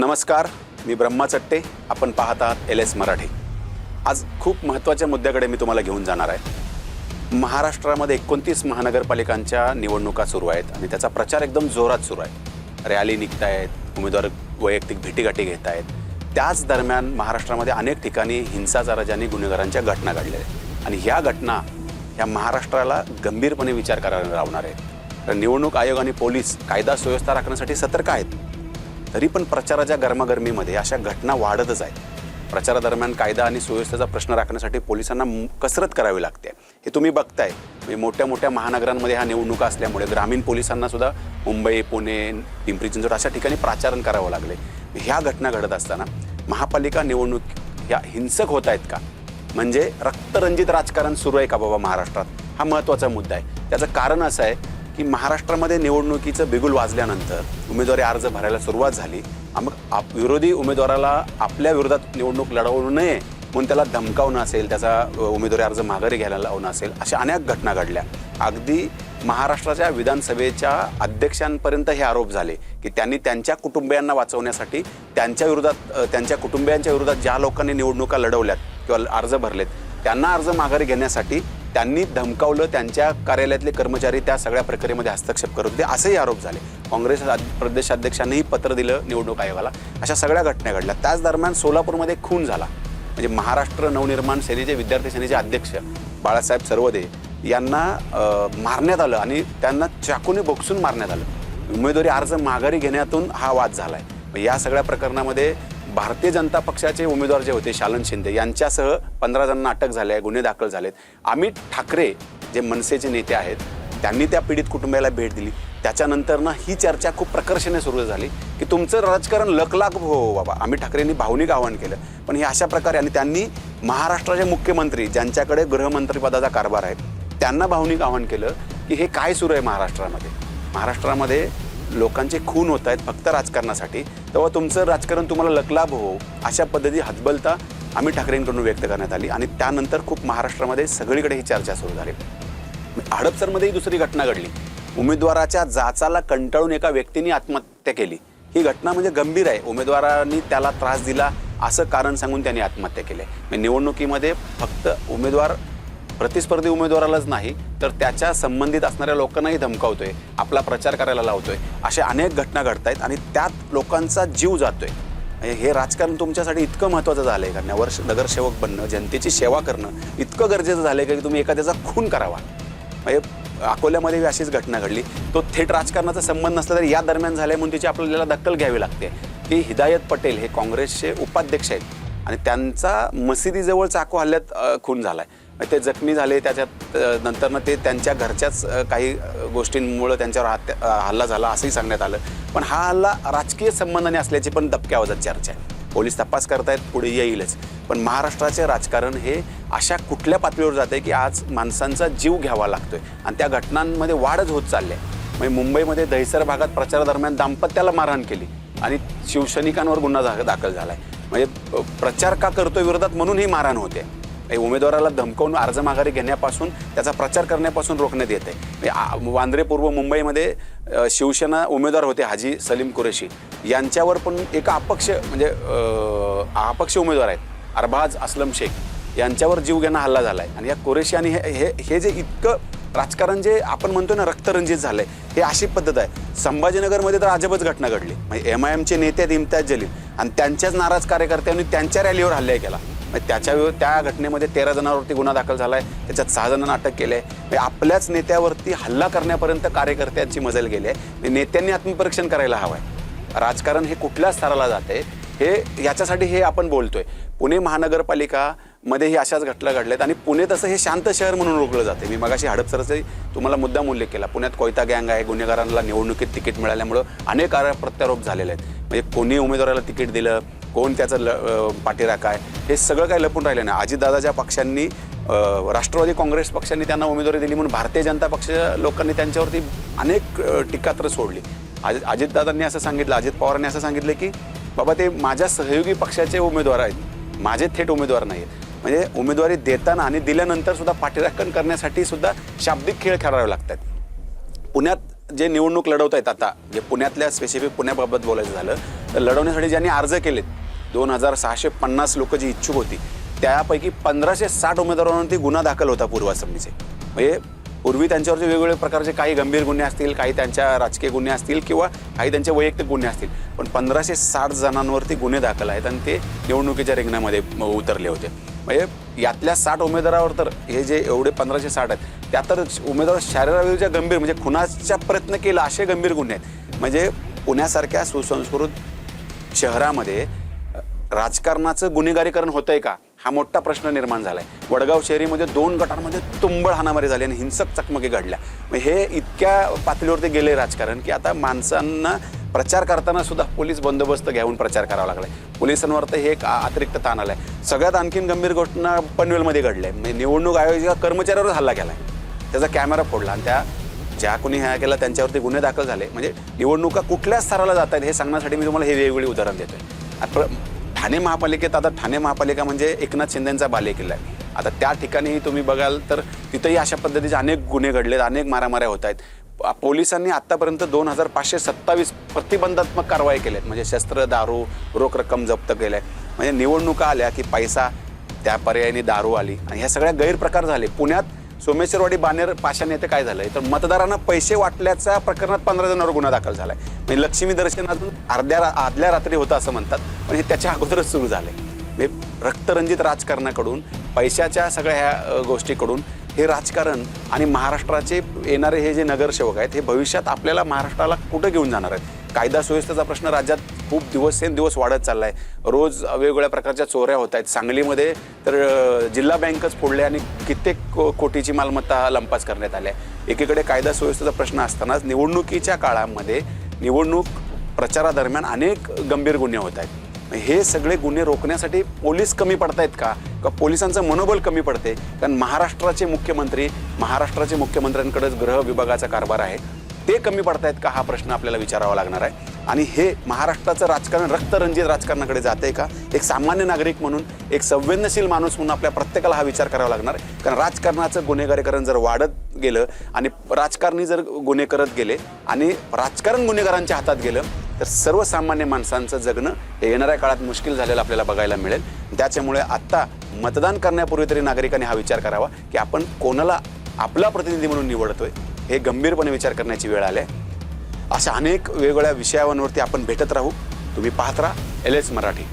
नमस्कार मी ब्रह्मा चट्टे. आपण पाहत आहात एल एस मराठी. आज खूप महत्त्वाच्या मुद्द्याकडे मी तुम्हाला घेऊन जाणार आहे. महाराष्ट्रामध्ये एकोणतीस महानगरपालिकांच्या निवडणुका सुरू आहेत आणि त्याचा प्रचार एकदम जोरात सुरू आहे. रॅली निघत आहेत उमेदवार वैयक्तिक भेटीगाठी घेत आहेत त्याच दरम्यान महाराष्ट्रामध्ये अनेक ठिकाणी हिंसाचाराच्या गुन्हेगारांच्या घटना घडल्या आहेत. आणि ह्या घटना ह्या महाराष्ट्राला गंभीरपणे विचार करायला लावणार आहेत. तर निवडणूक आयोग आणि पोलीस कायदा सुव्यवस्था राखण्यासाठी सतर्क आहेत. तरी पण प्रचाराच्या गरमागरमीमध्ये अशा घटना वाढतच आहेत. प्रचारादरम्यान कायदा आणि सुव्यवस्थेचा प्रश्न राखण्यासाठी पोलिसांना कसरत करावी लागते. हे तुम्ही बघताय. म्हणजे मोठ्या मोठ्या महानगरांमध्ये ह्या निवडणुका असल्यामुळे ग्रामीण पोलिसांना सुद्धा मुंबई पुणे पिंपरी चिंचवड अशा ठिकाणी प्राचारण करावं लागले. ह्या घटना घडत असताना महापालिका निवडणूक ह्या हिंसक होत आहेत का? म्हणजे रक्तरंजित राजकारण सुरू आहे का बाबा महाराष्ट्रात? हा महत्त्वाचा मुद्दा आहे. त्याचं कारण असं आहे की महाराष्ट्रामध्ये निवडणुकीचं बिगुल वाजल्यानंतर उमेदवारी अर्ज भरायला सुरुवात झाली. मग आप विरोधी उमेदवाराला आपल्या विरोधात निवडणूक लढवू नये म्हणून त्याला धमकावणं असेल त्याचा उमेदवारी अर्ज माघारी घ्यायला लावणं असेल अशा अनेक घटना घडल्या. अगदी महाराष्ट्राच्या विधानसभेच्या अध्यक्षांपर्यंत हे आरोप झाले की त्यांनी त्यांच्या कुटुंबियांना वाचवण्यासाठी त्यांच्या विरोधात त्यांच्या कुटुंबियांच्या विरोधात ज्या लोकांनी निवडणुका लढवल्यात किंवा अर्ज भरलेत त्यांना अर्ज माघारी घेण्यासाठी त्यांनी धमकावलं त्यांच्या कार्यालयातले कर्मचारी त्या सगळ्या प्रक्रियेमध्ये हस्तक्षेप करत होते. असेही आरोप झाले. काँग्रेस प्रदेशाध्यक्षांनीही पत्र दिलं निवडणूक आयोगाला. अशा सगळ्या घटना घडल्या. त्याच दरम्यान सोलापूरमध्ये खून झाला. म्हणजे महाराष्ट्र नवनिर्माण सेनेचे विद्यार्थी सेनेचे अध्यक्ष बाळासाहेब सर्वदे यांना मारण्यात आलं आणि त्यांना चाकूने बोक्सून मारण्यात आलं. उमेदवारी अर्ज माघारी घेण्यातून हा वाद झाला आहे या सगळ्या प्रकरणामध्ये भारतीय जनता पक्षाचे उमेदवार जे होते शालन शिंदे यांच्यासह पंधरा जणांना अटक झाली आहे गुन्हे दाखल झालेत. अमित ठाकरे जे मनसेचे नेते आहेत त्यांनी त्या पीडित कुटुंबाला भेट दिली. त्याच्यानंतर ना ही चर्चा खूप प्रकर्षाने सुरू झाली की तुमचं राजकारण लकलाक हो, हो बाबा. अमित ठाकरेंनी भावनिक आवाहन केलं. पण हे अशा प्रकारे आणि त्यांनी महाराष्ट्राचे मुख्यमंत्री ज्यांच्याकडे गृहमंत्रीपदाचा कारभार आहे त्यांना भावनिक आवाहन केलं की हे काय सुरू आहे महाराष्ट्रामध्ये? महाराष्ट्रामध्ये लोकांचे खून होत आहेत फक्त राजकारणासाठी तेव्हा तुमचं राजकारण तुम्हाला लकलाभ हो अशा पद्धती हतबलता आम्ही ठाकरेंकडून व्यक्त करण्यात आली आणि त्यानंतर खूप महाराष्ट्रामध्ये सगळीकडे ही चर्चा सुरू झाली. हडपसरमध्येही दुसरी घटना घडली. उमेदवाराच्या जाचाला कंटाळून एका व्यक्तीने आत्महत्या केली. ही घटना म्हणजे गंभीर आहे. उमेदवारांनी त्याला त्रास दिला असं कारण सांगून त्यांनी आत्महत्या केली. आहे. निवडणुकीमध्ये फक्त उमेदवार प्रतिस्पर्धी उमेदवारालाच नाही तर त्याच्या संबंधित असणाऱ्या लोकांनाही धमकावतोय आपला प्रचार करायला लावतोय अशा अनेक घटना घडत आहेत आणि त्यात लोकांचा जीव जातोय. म्हणजे हे राजकारण तुमच्यासाठी इतकं महत्त्वाचं झालं आहे का? नवर नगरसेवक बनणं जनतेची सेवा करणं इतकं गरजेचं झालं आहे का की तुम्ही एखाद्याचा खून करावा? म्हणजे अकोल्यामध्ये अशीच घटना घडली. तो थेट राजकारणाचा संबंध नसला तरी या दरम्यान झाल्या म्हणून तिची आपल्याला दखल घ्यावी लागते. की हिदायत पटेल हे काँग्रेसचे उपाध्यक्ष आहेत आणि त्यांचा मशिदीजवळ चाकू हल्ल्यात खून झाला आहे ते जखमी झाले त्याच्यात नंतरनं ते त्यांच्या घरच्याच काही गोष्टींमुळं त्यांच्यावर हत्या हल्ला झाला असंही सांगण्यात आलं. पण हा हल्ला राजकीय संबंधाने असल्याची पण दबक्या आवाजात चर्चा आहे. पोलीस तपास करतायत पुढे येईलच. पण महाराष्ट्राचे राजकारण हे अशा कुठल्या पातळीवर जाते की आज माणसांचा जीव घ्यावा लागतोय आणि त्या घटनांमध्ये वाढच होत चालली आहे म्हणजे मुंबईमध्ये दहिसर भागात प्रचारादरम्यान दाम्पत्याला मारहाण केली आणि शिवसैनिकांवर गुन्हा दाखल झाला आहे म्हणजे प्रचार का करतोय विरोधात म्हणून ही मारहाण होते. आहे उमेदवाराला धमकावून अर्ज माघारी घेण्यापासून त्याचा प्रचार करण्यापासून रोखण्यात येते आहे. वांद्रे पूर्व मुंबईमध्ये शिवसेना उमेदवार होते हाजी सलीम कुरेशी. यांच्यावर पण एक अपक्ष म्हणजे अपक्ष उमेदवार आहेत अरबाज असलम शेख. यांच्यावर जीवघेणा हल्ला झाला आहे आणि या कुरेशी आणि हे हे हे जे इतकं राजकारण जे आपण म्हणतो ना रक्तरंजित झालंय हे अशी पद्धत आहे. संभाजीनगरमध्ये तर अजबच घटना घडली. म्हणजे एम आय एमचे नेते इम्तियाज जलील आणि त्यांच्याच नाराज कार्यकर्त्यांनी त्यांच्या रॅलीवर हल्ला केला. त्याच्या त्या घटनेमध्ये तेरा जणांवरती गुन्हा दाखल झाला आहे त्याच्यात सहा जणांना अटक केली आहे म्हणजे आपल्याच नेत्यावरती हल्ला करण्यापर्यंत कार्यकर्त्यांची मजल गेली आहे म्हणजे नेत्यांनी आत्मपरीक्षण करायला हवं आहे राजकारण हे कुठल्या स्तराला जाते. हे याच्यासाठी हे आपण बोलतोय. पुणे महानगरपालिकामध्ये ही अशाच घटना घडल्यात आणि पुणे तसं हे शांत शहर म्हणून ओळखलं जाते. मी मगाशी हडपसरचे तुम्हाला मुद्दाम उल्लेख केला. पुण्यात कोयता गँग आहे गुन्हेगारांना निवडणुकीत तिकीट मिळाल्यामुळं अनेक प्रत्यारोप झालेले आहेत. म्हणजे कोणी उमेदवाराला तिकीट दिलं कोण त्याचं ल अं, काय? आहे हे सगळं काही लपून राहिलं नाही. अजितदादाच्या पक्षांनी राष्ट्रवादी काँग्रेस पक्षांनी त्यांना उमेदवारी दिली म्हणून भारतीय जनता पक्षाच्या लोकांनी त्यांच्यावरती अनेक टीकात्र सोडली. अजित अजितदादांनी असं सांगितलं अजित पवारांनी असं सांगितलं की बाबा ते माझ्या सहयोगी पक्षाचे उमेदवार आहेत. माझे थेट उमेदवार नाही आहेत म्हणजे उमेदवारी देताना आणि दिल्यानंतर सुद्धा पाठीराखण करण्यासाठी सुद्धा शाब्दिक खेळ खेळावे लागतात. पुण्यात जे निवडणूक लढवत आहेत आता जे पुण्यातल्या स्पेसिफिक पुण्याबाबत बोलायचं झालं तर लढवण्यासाठी ज्यांनी अर्ज केलेत दोन हजार सहाशे पन्नास लोक जी इच्छुक होती त्यापैकी पंधराशे साठ उमेदवारांवरती गुन्हा दाखल होता पूर्वासमीचे म्हणजे पूर्वी त्यांच्यावर वेगवेगळे प्रकारचे काही गंभीर गुन्हे असतील काही त्यांच्या राजकीय गुन्हे असतील किंवा काही त्यांचे वैयक्तिक गुन्हे असतील पण पंधराशे साठ जणांवरती गुन्हे दाखल आहेत आणि ते निवडणुकीच्या रिंगणामध्ये उतरले होते. म्हणजे यातल्या साठ उमेदवारावर तर हे जे एवढे पंधराशे साठ आहेत त्या तर उमेदवार शरीराविरुद्ध गंभीर म्हणजे खुनाचा प्रयत्न केला असे गंभीर गुन्हे आहेत. म्हणजे पुण्यासारख्या सुसंस्कृत शहरामध्ये राजकारणाचं गुन्हेगारीकरण होतंय का? हा मोठा प्रश्न निर्माण झालाय. वडगाव शहरीमध्ये दोन गटांमध्ये तुंबळ हाणामारी झाली आणि हिंसक चकमकी घडल्या. मग हे इतक्या पातळीवरती गेले राजकारण की आता माणसांना प्रचार करताना सुद्धा पोलीस बंदोबस्त घेऊन प्रचार करावा लागलाय. पोलिसांवर तर हे एक अतिरिक्त ताण आलाय. सगळ्यात आणखीन गंभीर घटना पनवेलमध्ये घडल्या. म्हणजे निवडणूक आयोगाच्या कर्मचाऱ्यावर हल्ला केलाय. त्याचा कॅमेरा फोडला आणि त्या ज्या कोणी ह्या केला त्यांच्यावरती गुन्हे दाखल झाले. म्हणजे निवडणुका कुठल्या स्तराला जात आहेत हे सांगण्यासाठी मी तुम्हाला हे वेगवेगळी उदाहरण देतोय. प्र- ठाणे महापालिकेत आता ठाणे महापालिका म्हणजे एकनाथ शिंदेचा बालेकिल्ला आहे. आता त्या ठिकाणी तुम्ही बघाल तर तिथंही अशा पद्धतीचे अनेक गुन्हे घडलेत अनेक मारामाऱ्या होत आहेत. पोलिसांनी आत्तापर्यंत दोन हजार पाचशे सत्तावीस प्रतिबंधात्मक कारवाई केल्यात. म्हणजे शस्त्र दारू रोख रक्कम जप्त केल्या म्हणजे निवडणुका आल्या की पैसा त्या पर्यायाने दारू आली. आणि ह्या सगळ्या गैरप्रकार झाले. पुण्यात सोमेश्वरवाडी बानेर पाशाने येथे काय झालंय? तर मतदारांना पैसे वाटल्याच्या प्रकरणात पंधरा जणांवर गुन्हा दाखल झालाय. म्हणजे लक्ष्मी दर्शन अजून अर्ध्या रा- आदल्या रात्री होतं असं म्हणतात. पण हे त्याच्या अगोदरच सुरू झालंय. म्हणजे रक्तरंजित राजकारणाकडून पैशाच्या सगळ्या ह्या गोष्टीकडून हे राजकारण आणि महाराष्ट्राचे येणारे हे जे नगरसेवक आहेत हे भविष्यात आपल्याला महाराष्ट्राला कुठं घेऊन जाणार आहेत? कायदा सुव्यवस्थेचा प्रश्न राज्यात खूप दिवसेंदिवस वाढत चाललाय. रोज वेगवेगळ्या प्रकारच्या चोऱ्या होत आहेत. सांगलीमध्ये तर जिल्हा बँकच फोडले आणि कित्येक को- कोटीची मालमत्ता लंपास करण्यात आल्या. एकीकडे कायदा सुव्यवस्थेचा प्रश्न असतानाच निवडणुकीच्या काळामध्ये निवडणूक प्रचारादरम्यान अनेक गंभीर गुन्हे होत आहेत. हे सगळे गुन्हे रोखण्यासाठी पोलीस कमी पडतायत का? का पोलिसांचं मनोबल कमी पडते कारण महाराष्ट्राचे मुख्यमंत्री महाराष्ट्राचे मुख्यमंत्र्यांकडेच गृह विभागाचा कारभार आहे. ते कमी पडतायत का? हा प्रश्न आपल्याला विचारावा लागणार आहे. आणि हे महाराष्ट्राचं राजकारण रक्तरंजित राजकारणाकडे जाते का? एक सामान्य नागरिक म्हणून एक संवेदनशील माणूस म्हणून आपल्या प्रत्येकाला हा विचार करावा लागणार. कारण राजकारणाचं गुन्हेगारीकरण जर वाढत गेलं आणि राजकारणी जर गुन्हे करत गेले आणि राजकारण गुन्हेगारांच्या हातात गेलं तर सर्वसामान्य माणसांचं जगणं हे येणाऱ्या काळात मुश्किल झालेलं आपल्याला बघायला मिळेल. त्याच्यामुळे आत्ता मतदान करण्यापूर्वी तरी नागरिकांनी हा विचार करावा की आपण कोणाला आपला प्रतिनिधी म्हणून निवडतोय हे गंभीरपणे विचार करण्याची वेळ आली आहे. अशा अनेक वेगवेगळ्या विषयांवरती आपण भेटत राहू. तुम्ही पाहत राहा. L S Marathi.